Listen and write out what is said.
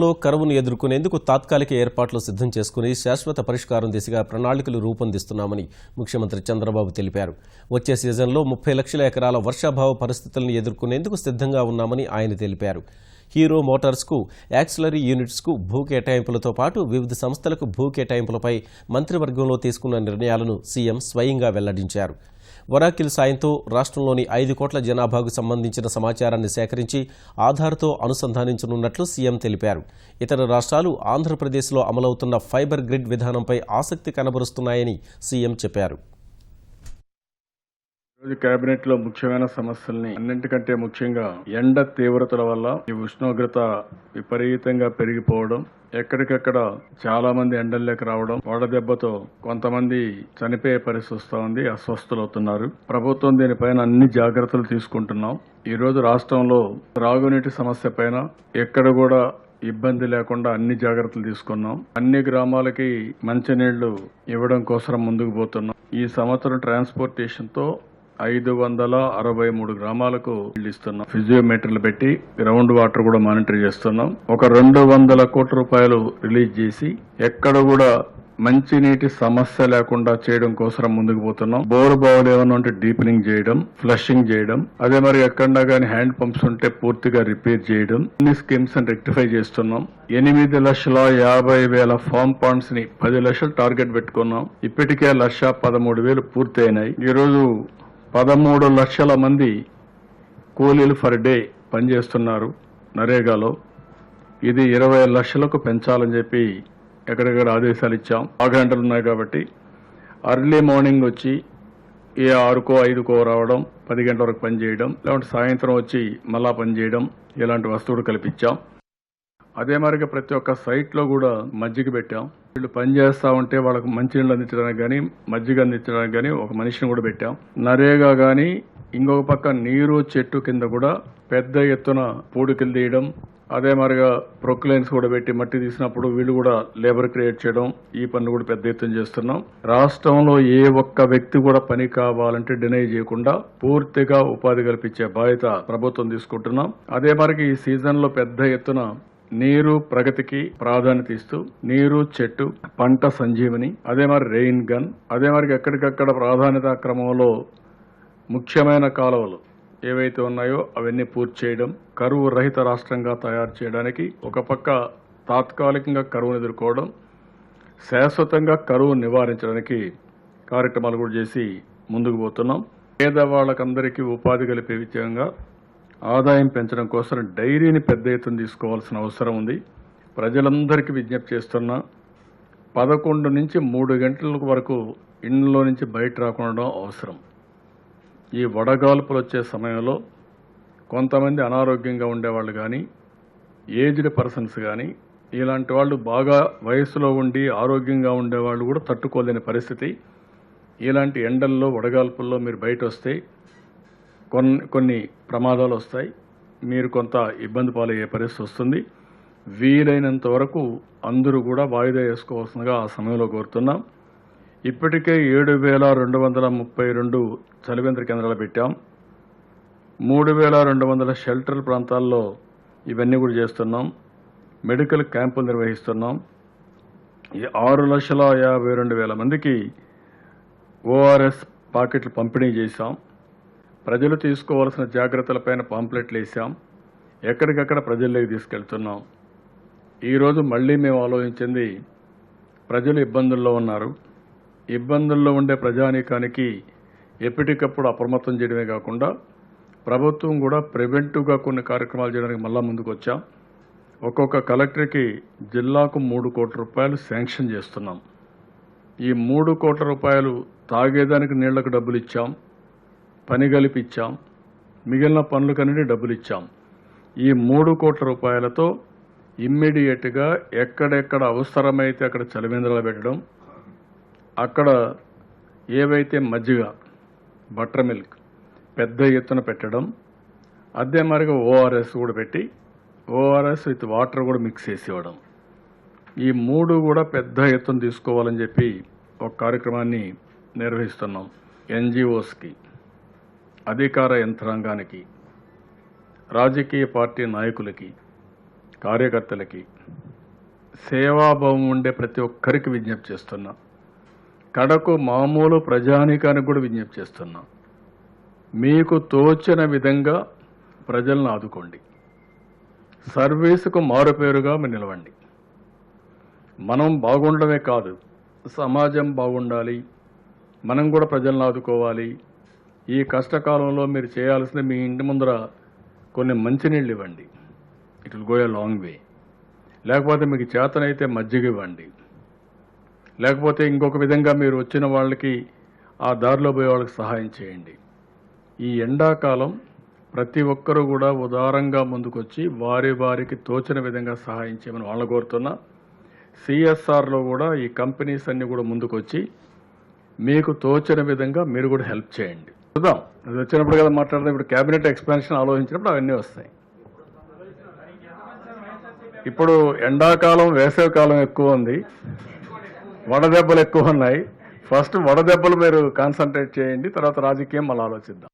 లో కరువును ఎదుర్కొనేందుకు తాత్కాలిక ఏర్పాట్లు సిద్ధం చేసుకుని శాశ్వత పరిష్కారం దిశగా ప్రణాళికలు రూపొందిస్తున్నామని ముఖ్యమంత్రి చంద్రబాబు తెలిపారు. వచ్చే సీజన్లో ముప్పై లక్షల ఎకరాల వర్షాభావ పరిస్థితులను ఎదుర్కొనేందుకు సిద్ధంగా ఉన్నామని ఆయన తెలిపారు. హీరో మోటార్స్కు యాక్సిలరీ యూనిట్స్కు భూ కేటాయింపులతో పాటు వివిధ సంస్థలకు భూ కేటాయింపులపై మంత్రివర్గంలో తీసుకున్న నిర్ణయాలను సీఎం స్వయంగా వెల్లడించారు. వరాకిల్ సాయంతో రాష్ట్రంలోని ఐదు కోట్ల జనాభాకు సంబంధించిన సమాచారాన్ని సేకరించి ఆధార్తో అనుసంధానించనున్నట్లు సీఎం తెలిపారు. ఇతర రాష్ట్రాలు ఆంధ్రప్రదేశ్లో అమలవుతున్న ఫైబర్ గ్రిడ్ విధానంపై ఆసక్తి కనబరుస్తున్నాయని సీఎం చెప్పారు. ఈరోజు కేబినెట్లో ముఖ్యమైన సమస్యల్ని అన్నింటికంటే ముఖ్యంగా ఎండ తీవ్రతల వల్ల ఈ ఉష్ణోగ్రత విపరీతంగా పెరిగిపోవడం ఎక్కడికక్కడ చాలా మంది ఎండల్లోకి రావడం వడదెబ్బతో కొంతమంది చనిపోయే పరిస్థితి వస్తూ ఉంది అస్వస్థులవుతున్నారు ప్రభుత్వం దీనిపైన అన్ని జాగ్రత్తలు తీసుకుంటున్నాం. ఈరోజు రాష్ట్రంలో త్రాగునీటి సమస్య పైన ఎక్కడ కూడా ఇబ్బంది లేకుండా అన్ని జాగ్రత్తలు తీసుకున్నాం. అన్ని గ్రామాలకి మంచినీళ్ళు ఇవ్వడం కోసం ముందుకు పోతున్నాం. ఈ సంవత్సరం ట్రాన్స్పోర్టేషన్తో ఐదు వందల అరవై మూడు గ్రామాలకు ఇస్తున్నాం. ఫిజియోమీటర్లు పెట్టి గ్రౌండ్ వాటర్ కూడా మానిటర్ చేస్తున్నాం. ఒక రెండు వందల కోట్ల రూపాయలు రిలీజ్ చేసి ఎక్కడ కూడా మంచినీటి సమస్య లేకుండా చేయడం కోసం ముందుకు పోతున్నాం. బోర్ బావులు ఏమన్నా ఉంటే డీపెనింగ్ చేయడం ఫ్లషింగ్ చేయడం అదే మరి ఎక్కడా కానీ హ్యాండ్ పంప్స్ ఉంటే పూర్తిగా రిపేర్ చేయడం అన్ని స్కీమ్స్ రెక్టిఫై చేస్తున్నాం. ఎనిమిది లక్షల యాభై వేల ఫామ్ పాండ్స్ని పది లక్షలు టార్గెట్ పెట్టుకున్నాం. ఇప్పటికే లక్ష పదమూడు వేలు పూర్తయినాయి. ఈరోజు పదమూడు లక్షల మంది కూలీలు ఫర్ డే పనిచేస్తున్నారు నరేగాలో. ఇది ఇరవై లక్షలకు పెంచాలని చెప్పి ఎక్కడెక్కడ ఆదేశాలు ఇచ్చాం. ఆ గంటలు ఉన్నాయి కాబట్టి అర్లీ మార్నింగ్ వచ్చి ఏ ఆరుకో ఐదుకో రావడం పది గంటల వరకు పనిచేయడం లేకుంటే సాయంత్రం వచ్చి మళ్ళా పని చేయడం ఇలాంటి వస్తువులు కల్పించాం. అదే మరిగా ప్రతి ఒక్క సైట్లో కూడా మజ్జిగ పెట్టాం. వీళ్ళు పని చేస్తా ఉంటే వాళ్ళకు మంచినీళ్ళు అందించడానికి కానీ మజ్జిగ అందించడానికి కానీ ఒక మనిషిని కూడా పెట్టాం. నరేగా కానీ ఇంకొక పక్క నీరు చెట్టు కింద కూడా పెద్ద ఎత్తున పూడికలు తీయడం అదే మరిగా ప్రొక్లైన్స్ కూడా పెట్టి మట్టి తీసినప్పుడు వీళ్ళు కూడా లేబర్ క్రియేట్ చేయడం ఈ పనులు కూడా పెద్ద ఎత్తున చేస్తున్నాం. రాష్ట్రంలో ఏ ఒక్క వ్యక్తి కూడా పని కావాలంటే డినై చేయకుండా పూర్తిగా ఉపాధి కల్పించే బాధ్యత ప్రభుత్వం తీసుకుంటున్నాం. అదే మరికి ఈ సీజన్లో పెద్ద ఎత్తున నీరు ప్రగతికి ప్రాధాన్యత ఇస్తూ నీరు చెట్టు పంట సంజీవని అదే మరి రెయిన్ గన్ అదే మరి ఎక్కడికక్కడ ప్రాధాన్యత క్రమంలో ముఖ్యమైన కాలువలు ఏవైతే ఉన్నాయో అవన్నీ పూర్తి చేయడం కరువు రహిత రాష్ట్రంగా తయారు చేయడానికి ఒక పక్క తాత్కాలికంగా కరువును ఎదుర్కోవడం శాశ్వతంగా కరువు నివారించడానికి కార్యక్రమాలు కూడా చేసి ముందుకు పోతున్నాం. పేదవాళ్ళకందరికీ ఉపాధి కలిపే విధంగా ఆదాయం పెంచడం కోసం డైరీని పెద్ద ఎత్తున తీసుకోవాల్సిన అవసరం ఉంది. ప్రజలందరికీ విజ్ఞప్తి చేస్తున్నా పదకొండు నుంచి మూడు గంటల వరకు ఇండ్లో నుంచి బయట రాకుండా అవసరం. ఈ వడగాల్పులు వచ్చే సమయంలో కొంతమంది అనారోగ్యంగా ఉండేవాళ్ళు కానీ ఏజ్డ్ పర్సన్స్ కానీ ఇలాంటి వాళ్ళు బాగా వయసులో ఉండి ఆరోగ్యంగా ఉండేవాళ్ళు కూడా తట్టుకోలేని పరిస్థితి. ఇలాంటి ఎండల్లో వడగాల్పుల్లో మీరు బయట వస్తే కొన్ని కొన్ని ప్రమాదాలు వస్తాయి. మీరు కొంత ఇబ్బంది పాలయ్యే పరిస్థితి వస్తుంది. వీలైనంత వరకు అందరూ కూడా వాయిదా వేసుకోవాల్సిందిగా ఆ సమయంలో కోరుతున్నాం. ఇప్పటికే ఏడు వేల రెండు వందల ముప్పై రెండు చలివేంద్ర కేంద్రాలు పెట్టాం. మూడు వేల రెండు వందల షెల్టర్ ప్రాంతాల్లో ఇవన్నీ కూడా చేస్తున్నాం. మెడికల్ క్యాంపులు నిర్వహిస్తున్నాం. ఈ ఆరు లక్షల యాభై రెండు వేల మందికి ఓఆర్ఎస్ పాకెట్లు పంపిణీ చేశాం. ప్రజలు తీసుకోవాల్సిన జాగ్రత్తలపైన పాంప్లెట్లు వేసాం ఎక్కడికక్కడ ప్రజల్లోకి తీసుకెళ్తున్నాం. ఈరోజు మళ్ళీ మేము ఆలోచించింది ప్రజలు ఇబ్బందుల్లో ఉన్నారు. ఇబ్బందుల్లో ఉండే ప్రజానీకానికి ఎప్పటికప్పుడు అప్రమత్తం చేయడమే కాకుండా ప్రభుత్వం కూడా ప్రివెంటివ్గా కొన్ని కార్యక్రమాలు చేయడానికి మళ్ళా ముందుకు వచ్చాం ఒక్కొక్క కలెక్టర్కి జిల్లాకు మూడు కోట్ల రూపాయలు శాంక్షన్ చేస్తున్నాం. ఈ మూడు కోట్ల రూపాయలు తాగేదానికి నీళ్ళకు డబ్బులు ఇచ్చాం. పని గలిపిచ్చాం. మిగిలిన మిగిలిన పనులకన్నీ డబ్బులు ఇచ్చాం ఈ మూడు కోట్ల రూపాయలతో ఇమ్మీడియట్గా ఎక్కడెక్కడ అవసరమైతే అక్కడ చలివేంద్రాలు పెట్టడం అక్కడ ఏవైతే మజ్జిగ బటర్ మిల్క్ పెద్ద ఎత్తున పెట్టడం అదే మరిగా ఓఆర్ఎస్ కూడా పెట్టి ఓఆర్ఎస్ విత్ వాటర్ కూడా మిక్స్ చేసి ఇవ్వడం ఈ మూడు కూడా పెద్ద ఎత్తున తీసుకోవాలని చెప్పి ఒక కార్యక్రమాన్ని నిర్వహిస్తున్నాం. ఎన్జిఓస్కి. అధికార యంత్రాంగానికి రాజకీయ పార్టీ నాయకులకి కార్యకర్తలకి సేవాభావం ఉండే ప్రతి ఒక్కరికి విజ్ఞప్తి చేస్తున్నా. కడకు మామూలు ప్రజానీకానికి కూడా విజ్ఞప్తి చేస్తున్నా. మీకు తోచిన విధంగా ప్రజలను ఆదుకోండి. సర్వీసుకు మారుపేరుగా మీరు నిలవండి. మనం బాగుండమే కాదు సమాజం బాగుండాలి మనం కూడా ప్రజలను ఆదుకోవాలి ఈ కష్టకాలంలో మీరు చేయాల్సిన మీ ఇంటి ముందర కొన్ని మంచినీళ్ళు ఇవ్వండి. It will go a long way లేకపోతే మీకు చేతనైతే మజ్జిగ ఇవ్వండి. లేకపోతే ఇంకొక విధంగా మీరు వచ్చిన వాళ్ళకి ఆ దారిలో పోయే వాళ్ళకి సహాయం చేయండి. ఈ ఎండాకాలం ప్రతి ఒక్కరూ కూడా ఉదారంగా ముందుకొచ్చి వారి వారికి తోచిన విధంగా సహాయం చేయమని వాళ్ళని కోరుతున్నా. సిఎస్ఆర్లో కూడా ఈ కంపెనీస్ అన్నీ కూడా ముందుకొచ్చి మీకు తోచిన విధంగా మీరు కూడా హెల్ప్ చేయండి. చూద్దాం. అది వచ్చినప్పుడు కదా మాట్లాడదాం. ఇప్పుడు క్యాబినెట్ ఎక్స్పాన్షన్ ఆలోచించినప్పుడు అవన్నీ వస్తాయి. ఇప్పుడు ఎండాకాలం వేసవికాలం ఎక్కువ ఉంది. వడదెబ్బలు ఎక్కువ ఉన్నాయి. ఫస్ట్ వడదెబ్బలు మీరు కాన్సన్ట్రేట్ చేయండి తర్వాత రాజకీయం మళ్ళీ ఆలోచిద్దాం.